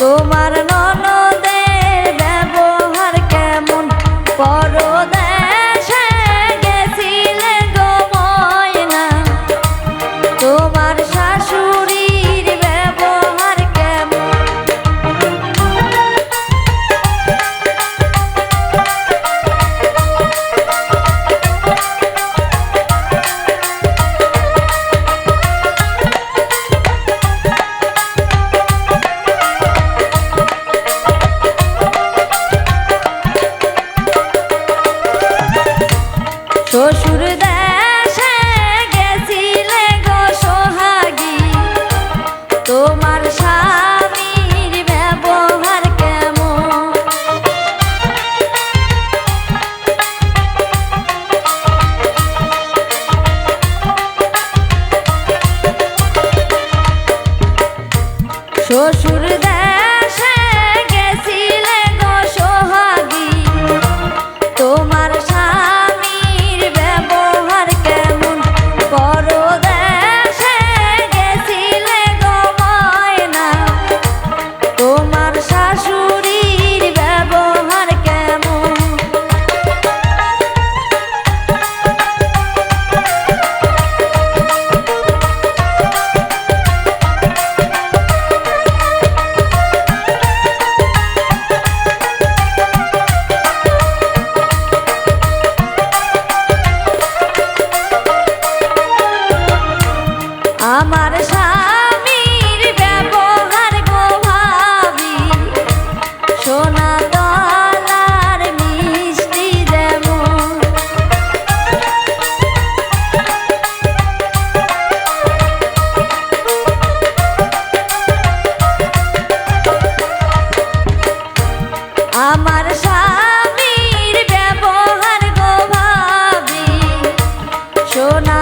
তোমার না তোমার স্বামীর কেমন? শ্বশুর সোনা দলার মিষ্টি আমার স্বামীর ব্যবহার গো ভাবি সোনা